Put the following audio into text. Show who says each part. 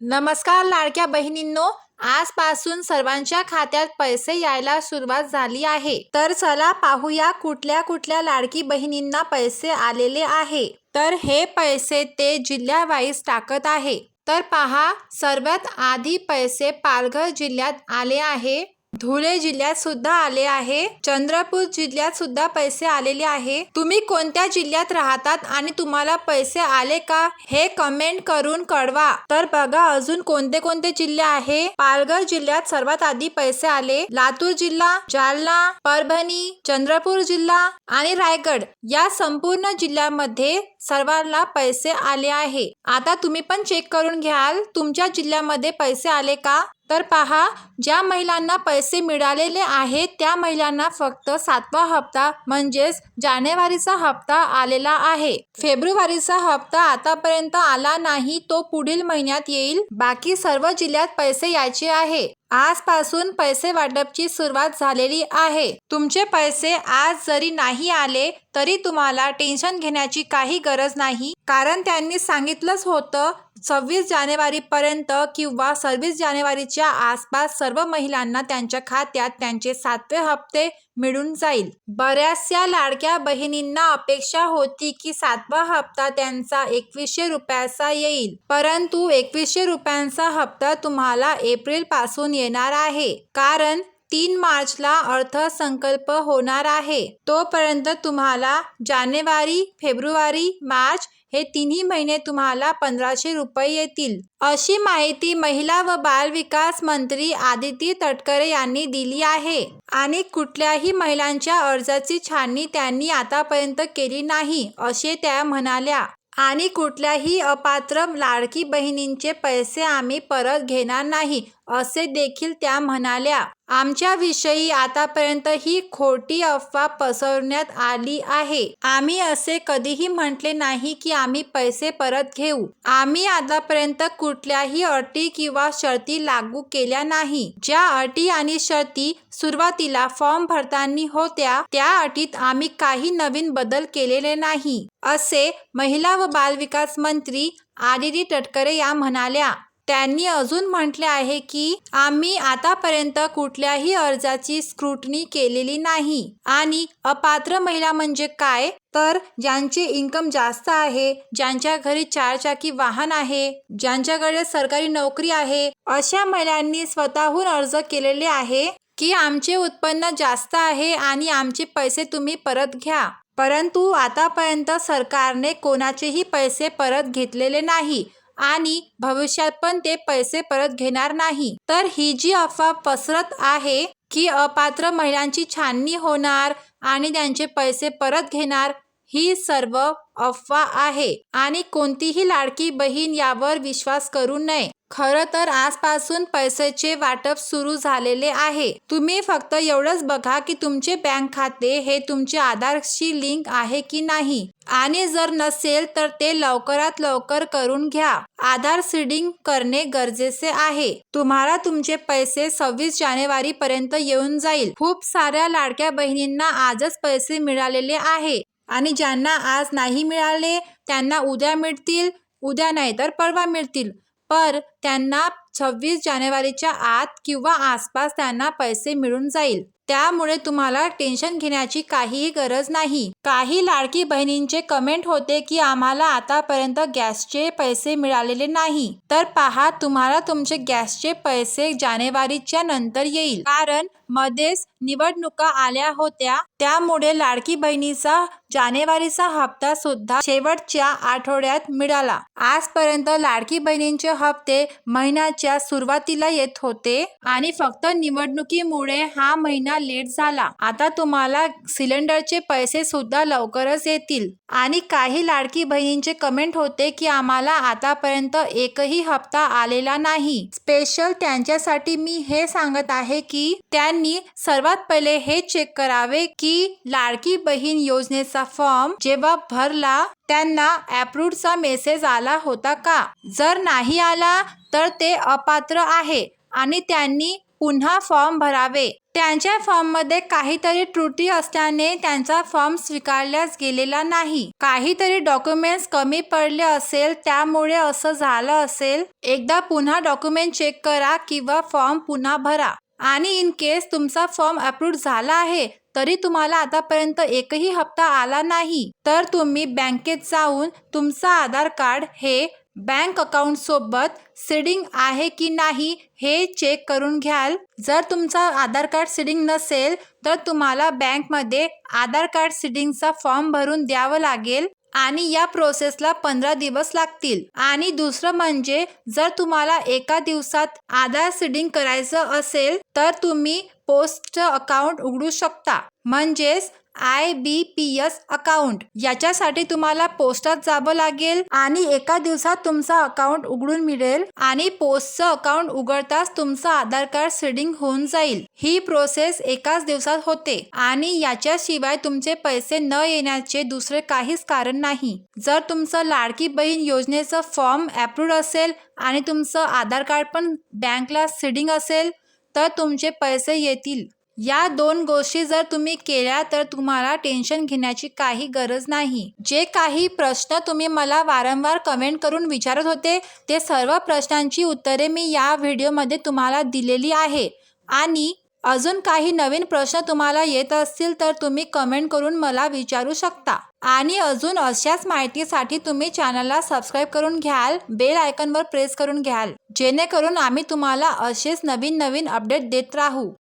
Speaker 1: नमस्कार लाडक्या बहिणींनो. आजपासून सर्वांच्या खात्यात पैसे यायला सुरुवात झाली आहे. तर चला पाहूया कुठल्या कुठल्या लाडकी बहिणींना पैसे आलेले आहे. तर हे पैसे ते जिल्ह्यावाईज टाकत आहे. तर पहा सर्वात आधी पैसे पालघर जिल्ह्यात आले आहे. धुळे जिल्ह्यात सुद्धा आले आहे. चंद्रपूर जिल्ह्यात सुद्धा पैसे आलेले आहे. तुम्ही कोणत्या जिल्ह्यात राहतात आणि तुम्हाला पैसे आले का हे कमेंट करून कळवा. तर बघा अजून कोणते कोणते जिल्हे आहे. पालघर जिल्ह्यात सर्वात आधी पैसे आले. लातूर जिल्हा जालना परभणी चंद्रपूर जिल्हा आणि रायगड. या संपूर्ण जिल्ह्यामध्ये सर्वांना पैसे आले आहे. आता तुम्ही पण चेक करून घ्याल. तुमच्या जिल्ह्यामध्ये पैसे आले का? तर पहा ज्या महिलांना पैसे मिळालेले आहेत त्या महिलांना फक्त सातवा हप्ता म्हणजेच जानेवारीचा हप्ता आलेला आहे. फेब्रुवारीचा हप्ता आतापर्यंत आला नाही तो पुढील महिन्यात येईल. बाकी सर्व जिल्ह्यात पैसे यायचे आहे. आजपासून पैसे वाटपची सुरुवात झालेली आहे. तुमचे पैसे आज जरी नाही आले तरी तुम्हाला टेन्शन घेण्याची काही गरज नाही. कारण त्यांनी सांगितलंच होतं सव्वीस जानेवारीपर्यंत किंवा सव्वीस जानेवारीच्या आसपास सर्व महिलांना त्यांच्या खात्यात त्यांचे सातवे हप्ते मिळून जाईल. बऱ्याचशा लाडक्या बहिणींना अपेक्षा होती की सातवा हप्ता त्यांचा एकवीसशे रुपयाचा येईल. परंतु एकवीसशे रुपयांचा हप्ता तुम्हाला एप्रिलपासून येणार आहे. कारण तीन मार्चला अर्थसंकल्प होणार आहे. तोपर्यंत तुम्हाला जानेवारी फेब्रुवारी मार्च हे तिन्ही महिने तुम्हाला पंधराशे रुपये येतील. अशी माहिती महिला व बाल विकास मंत्री आदिती तटकरे यांनी दिली आहे. आणि कुठल्याही महिलांच्या अर्जाची छाननी त्यांनी आतापर्यंत केली नाही असे त्या म्हणाल्या. आणि कुठल्याही अपात्र लाडकी बहिणींचे पैसे आम्ही परत घेणार नाही असे देखील त्या म्हणाल्या आमच्याविषयी आतापर्यंत ही खोटी अफवा पसरवण्यात आली आहे. आम्ही असे कधीही म्हटले नाही की आम्ही पैसे परत घेऊ. आम्ही आतापर्यंत कुठल्याही अटी किंवा शर्ती लागू केल्या नाही. ज्या अटी आणि शर्ती सुरुवातीला फॉर्म भरताना होत्या त्या अटीत आम्ही काही नवीन बदल केलेले नाही असे महिला व बालविकास मंत्री आदिती तटकरे या म्हणाल्या. त्यांनी अजून म्हटले आहे की आम्ही आतापर्यंत कुठल्याही अर्जाची स्क्रुटनी केलेली नाही. आणि अपात्र महिला म्हणजे काय? तर ज्यांचे इन्कम जास्त आहे ज्यांच्या घरी चारचाकी वाहन आहे ज्यांच्याकडे सरकारी नोकरी आहे अशा महिलांनी स्वतःहून अर्ज केलेले आहे की आमचे उत्पन्न जास्त आहे आणि आमचे पैसे तुम्ही परत घ्या. परंतु आतापर्यंत सरकारने कोणाचेही पैसे परत घेतलेले नाही. आणि भविष्यात पण ते पैसे परत घेणार नाही. तर ही जी अफवा पसरत आहे की अपात्र महिलांची छाननी होणार आणि त्यांचे पैसे परत घेणार ही सर्व अफवा आहे आणि कोणतीही लाडकी बहीण यावर विश्वास करू नये. खरं तर आजपासून पैशाचे वाटप सुरू झालेले आहे. तुम्ही फक्त एवढंच बघा की तुमचे बँक खाते हे तुमच्या आधारशी लिंक आहे की नाही. आणि जर नसेल तर ते लवकरात लवकर करून घ्या. आधार सीडिंग करणे गरजेचे आहे. तुम्हाला तुमचे पैसे सव्वीस जानेवारी पर्यंत येऊन जाईल. खूप साऱ्या लाडक्या बहिणींना आजच पैसे मिळालेले आहे. आणि ज्यांना आज नाही मिळाले त्यांना उद्या मिळतील उद्या नाही तर परवा मिळतील. पर त्यांना सव्वीस जानेवारीच्या आत किंवा आसपास त्यांना पैसे मिळून जाईल. त्यामुळे तुम्हाला टेन्शन घेण्याची काहीही गरज नाही. काही लाडकी बहिणींचे कमेंट होते की आम्हाला आतापर्यंत गॅसचे पैसे मिळालेले नाही. तर पहा तुम्हाला तुमचे गॅसचे पैसे जानेवारीच्या नंतर येईल. कारण मध्येच निवडणुका आल्या होत्या. त्यामुळे लाडकी बहिणीचा जानेवारीचा हप्ता सुद्धा शेवटच्या आठवड्यात मिळाला. आजपर्यंत लाडकी बहिणींचे हप्ते महिन्याच्या सुरुवातीला येत होते. आणि फक्त निवडणुकीमुळे हा महिना लेट झाला. आता तुम्हाला सिलेंडरचे पैसे सुद्धा लवकरच येतील. आणि काही लाडकी बहिणींचे कमेंट होते की आम्हाला आतापर्यंत एकही हप्ता आलेला नाही. स्पेशल त्यांच्यासाठी मी हे सांगत आहे की त्यांनी सर्वात पहिले हे चेक करावे की लाडकी बहीण योजनेचा फॉर्म जेव्हा भरला त्यांना अप्रूव्हचा मेसेज आला होता का? जर नाही आला तर ते अपात्र आहे आणि त्यांनी पुन्हा फॉर्म भरावे. त्यांच्या फॉर्ममध्ये काहीतरी त्रुटी असल्याने त्यांचा फॉर्म स्वीकारल्याच गेलेला नाही. काहीतरी डॉक्युमेंट्स कमी पडले असेल त्यामुळे असं झालं असेल एकदा पुन्हा डॉक्युमेंट चेक करा किंवा फॉर्म पुन्हा भरा. आणि इन केस तुमचा फॉर्म अप्रूव्ह झाला आहे तरी तुम्हाला आतापर्यंत एकही हप्ता आला नाही. तर तुम्ही बँकेत जाऊन तुमचं आधार कार्ड हे बँक अकाउंटसोबत सीडिंग सिडिंग आहे की नाही हे चेक करून घ्याल. जर तुमचा आधार कार्ड सिडिंग नसेल तर तुम्हाला बँकमध्ये आधार कार्ड सिडिंगचा फॉर्म भरून द्यावं लागेल आणि या प्रोसेसला पंधरा दिवस लागतील. आणि दुसरं म्हणजे जर तुम्हाला एका दिवसात आधार सीडिंग करायचं असेल तर तुम्ही पोस्ट अकाउंट उघडू शकता. म्हणजेच I B P S account. याच्यासाठी तुम्हाला पोस्टात जावं लागेल आणि एका दिवसात तुमचं अकाउंट उघडून मिळेल आणि पोस्टचं अकाउंट उघडताच तुमचं आधार कार्ड सीडिंग होऊन जाईल. ही प्रोसेस एकाच दिवसात होते आणि याच्याशिवाय तुमचे पैसे न येण्याचे दुसरे काहीच कारण नाही. जर तुमचं लाडकी बहीण योजनेचं फॉर्म अप्रूव्ह असेल आणि तुमचं आधार कार्ड पण बँकला सीडिंग असेल तर तुमचे पैसे येतील. या दोन गोष्टी जर तुम्ही केल्या तर तुम्हाला टेन्शन घेण्याची काही गरज नाही. जे काही प्रश्न तुम्ही मला वारंवार कमेंट करून विचारत होते ते सर्व प्रश्नांची उत्तरे मी या व्हिडिओमध्ये तुम्हाला दिलेली आहे. आणि अजून काही नवीन प्रश्न तुम्हाला येत असतील तर तुम्ही कमेंट करून मला विचारू शकता. आणि अजून अशाच माहितीसाठी तुम्ही चॅनलला सबस्क्राईब करून घ्याल बेल आयकॉनवर प्रेस करून घ्याल. जेणेकरून आम्ही तुम्हाला असेच नवीन नवीन अपडेट देत राहू.